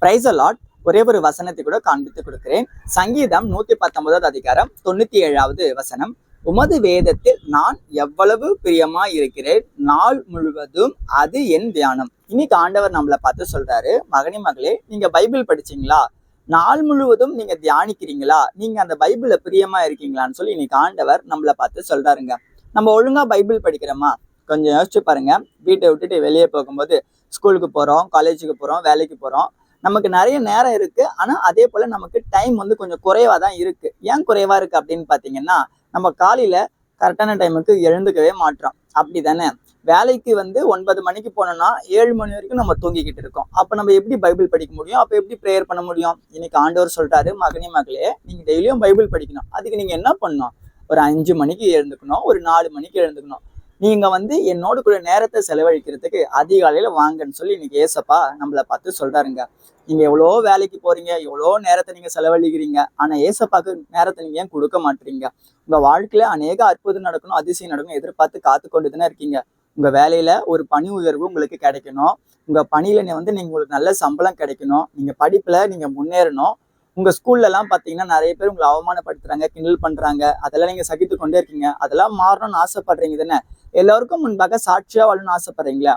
Price allot ஒரே ஒரு வசனத்தை கூட காண்பித்து கொடுக்கிறேன். சங்கீதம் நூத்தி பத்தொன்பதாவது அதிகாரம் தொண்ணூத்தி ஏழாவது வசனம். உமது வேதத்தில் நான் எவ்வளவு பிரியமா இருக்கிறேன் நாள் முழுவதும் அது என் தியானம். இன்னைக்கு ஆண்டவர் நம்மளை பார்த்து சொல்றாரு மகனி மகளே நீங்க பைபிள் படிச்சீங்களா? நாள் முழுவதும் நீங்க தியானிக்கிறீங்களா? நீங்க அந்த பைபிள்ல பிரியமா இருக்கீங்களான்னு சொல்லி இன்னைக்கு ஆண்டவர் நம்மளை பார்த்து சொல்றாருங்க. நம்ம ஒழுங்கா பைபிள் படிக்கிறோமா? கொஞ்சம் யோசிச்சு பாருங்க. வீட்டை விட்டுட்டு வெளியே போகும்போது ஸ்கூலுக்கு போறோம் காலேஜுக்கு போறோம் வேலைக்கு போறோம். நமக்கு நிறைய நேரம் இருக்கு. ஆனா அதே போல நமக்கு டைம் வந்து கொஞ்சம் குறைவா தான் இருக்கு. ஏன் குறைவா இருக்கு அப்படின்னு பாத்தீங்கன்னா நம்ம காலையில கரெக்டான டைமுக்கு எழுந்துக்கவே மாட்டோம் அப்படி தானே வேலைக்கு வந்து ஒன்பது மணிக்கு போனோம்னா ஏழு மணி வரைக்கும் நம்ம தூங்கிக்கிட்டு இருக்கோம். அப்போ நம்ம எப்படி பைபிள் படிக்க முடியும்? அப்போ எப்படி ப்ரேயர் பண்ண முடியும்? இன்னைக்கு ஆண்டவர் சொல்லிட்டாரு மகனே மகளே நீங்க டெய்லியும் பைபிள் படிக்கணும். அதுக்கு நீங்க என்ன பண்ணணும்? ஒரு அஞ்சு மணிக்கு எழுந்துக்கணும். ஒரு நாலு மணிக்கு எழுந்துக்கணும். நீங்க வந்து என்னோட கூட நேரத்தை செலவழிக்கிறதுக்கு அதிகாலையில வாங்கன்னு சொல்லி இன்னைக்கு ஏசப்பா நம்மளை பார்த்து சொல்றாருங்க. நீங்க எவ்வளோ வேலைக்கு போறீங்க எவ்வளோ நேரத்தை நீங்க செலவழிக்கிறீங்க ஆனா ஏசப்பாக்கு நேரத்தை நீங்க ஏன் கொடுக்க மாட்டீங்க? உங்க வாழ்க்கையில அநேக அற்புதம் நடக்கணும் அதிசயம் நடக்கணும் எதிர்பார்த்து காத்து கொண்டு தானே இருக்கீங்க. உங்க வேலையில ஒரு பணி உயர்வு உங்களுக்கு கிடைக்கணும். உங்க பணியில வந்து நீங்க உங்களுக்கு நல்ல சம்பளம் கிடைக்கணும். நீங்க படிப்புல நீங்க முன்னேறணும். உங்க ஸ்கூல்லலாம் பார்த்தீங்கன்னா பாத்தீங்கன்னா நிறைய பேர் உங்களை அவமானப்படுத்துறாங்க கிண்டல் பண்றாங்க. அதெல்லாம் நீங்க சகித்து கொண்டே இருக்கீங்க. அதெல்லாம் மாறணும்னு ஆசைப்படுறீங்க தானே? எல்லாருக்கும் முன்பாக சாட்சியா வாழணும்னு ஆசைப்படுறீங்களா?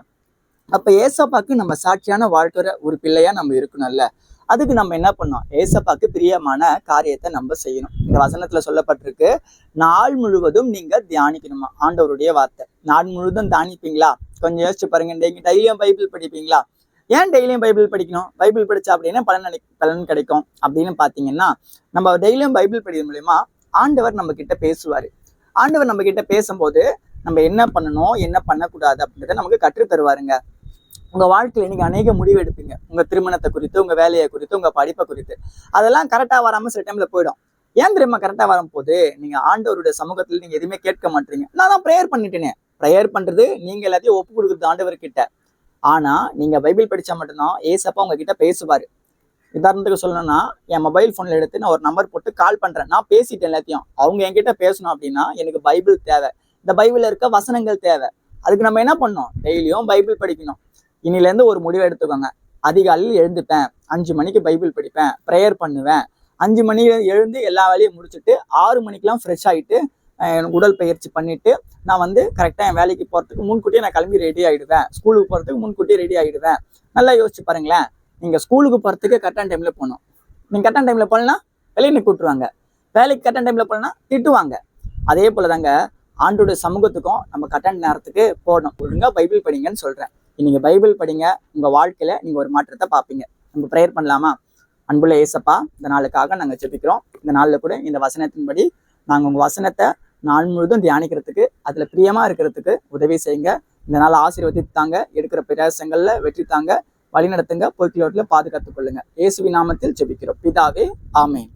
அப்ப ஏசப்பாக்கு நம்ம சாட்சியான வாழ்க்கிற ஒரு பிள்ளையா நம்ம இருக்கணும்ல. அதுக்கு நம்ம என்ன பண்ணோம்? ஏசப்பாக்கு பிரியமான காரியத்தை நம்ம செய்யணும். இந்த வசனத்துல சொல்லப்பட்டிருக்கு நாள் முழுவதும் நீங்க தியானிக்கணுமா? ஆண்டவருடைய வார்த்தை. நாள் முழுவதும் தியானிப்பீங்களா? கொஞ்சம் யோசிச்சு பாருங்க. நீங்க டெய்லியும் பைபிள் படிப்பீங்களா? ஏன் டெய்லியும் பைபிள் படிக்கணும்? பைபிள் படிச்சா அப்படின்னா பலன் பலன் கிடைக்கும். அப்படின்னு பார்த்தீங்கன்னா நம்ம டெய்லியும் பைபிள் படிக்கிறது மூலயமா ஆண்டவர் நம்ம கிட்ட பேசுவார். ஆண்டவர் நம்ம கிட்ட பேசும்போது நம்ம என்ன பண்ணணும் என்ன பண்ணக்கூடாது அப்படின்றத நமக்கு கற்றுத் தருவாருங்க. உங்க வாழ்க்கையில நீங்க அநேக முடிவு எடுப்பீங்க. உங்க திருமணத்தை குறித்து உங்க வேலையை குறித்து உங்க படிப்பை குறித்து. அதெல்லாம் கரெக்டா வராம சில டைம்ல போயிடும். ஏன் தெரியுமா? கரெக்டா வரும்போது நீங்க ஆண்டவருடைய சமூகத்துல நீங்க எதுவுமே கேட்க மாட்டீங்க. நான் தான் ப்ரேயர் பண்ணிட்டேனே. ப்ரேயர் பண்றது நீங்க எல்லாத்தையும் ஒப்பு கொடுக்குறது ஆண்டவர்கிட்ட. ஆனால் நீங்கள் பைபிள் படித்தா மட்டும்தான் ஏசப்பா உங்ககிட்ட பேசுவார். உதாரணத்துக்கு சொல்லணும்னா என் மொபைல் ஃபோனில் எடுத்து நான் ஒரு நம்பர் போட்டு கால் பண்ணுறேன் நான் பேசிட்டேன் எல்லாத்தையும். அவங்க என்கிட்ட பேசணும் அப்படின்னா எனக்கு பைபிள் தேவை. இந்த பைபிளில் இருக்க வசனங்கள் தேவை. அதுக்கு நம்ம என்ன பண்ணோம் டெய்லியும் பைபிள் படிக்கணும். இன்னிலேருந்து ஒரு முடிவை எடுத்துக்கோங்க. அதிகாலையில் எழுந்துப்பேன். அஞ்சு மணிக்கு பைபிள் படிப்பேன். ப்ரேயர் பண்ணுவேன். அஞ்சு மணி எழுந்து எல்லா வேலையும் முடிச்சுட்டு ஆறு மணிக்கெல்லாம் ஃப்ரெஷ் ஆகிட்டு உடல் பயிற்சி பண்ணிட்டு நான் வந்து கரெக்டாக என் வேலைக்கு போகிறதுக்கு முன்கூட்டியே நான் கிளம்பி ரெடி ஆகிடுவேன் ஸ்கூலுக்கு போகிறதுக்கு முன்கூட்டியே ரெடி ஆகிடுவேன் நல்லா யோசிச்சு பாருங்களேன். நீங்கள் ஸ்கூலுக்கு போகிறதுக்கு கரெக்டான டைமில் போகணும். நீங்கள் கரெக்டான டைமில் போகலன்னா வெளியே கூட்டுருவாங்க வேலைக்கு கரெக்டான டைமில் போகலன்னா திட்டுவாங்க. அதே போல தாங்க ஆண்டோட சமூகத்துக்கும் நம்ம கரெக்டான நேரத்துக்கு போகணும். ஒழுங்காக பைபிள் படிங்கன்னு சொல்கிறேன் நீங்கள் பைபிள் படிங்க உங்கள் வாழ்க்கையில் நீங்கள் ஒரு மாற்றத்தை பார்ப்பீங்க. நம்ம ப்ரேயர் பண்ணலாமா? அன்புள்ள ஏசப்பா இந்த நாளுக்காக நாங்கள் ஜெபிக்கிறோம். இந்த நாளில் கூட இந்த வசனத்தின்படி நாங்கள் உங்கள் வசனத்தை நாள் முழுதும் தியானிக்கிறதுக்கு அதில் பிரியமாக இருக்கிறதுக்கு உதவி செய்யுங்க. இந்த நாள் ஆசீர்வதித்து தாங்க எடுக்கிற பிரயாசங்களில் வெற்றி தாங்க வழிநடத்துங்க போய்க்கிலோட்டில் பாதுகாத்துக் கொள்ளுங்க. இயேசுவி நாமத்தில் ஜெபிக்கிறோம். பிதாவே ஆமேன்.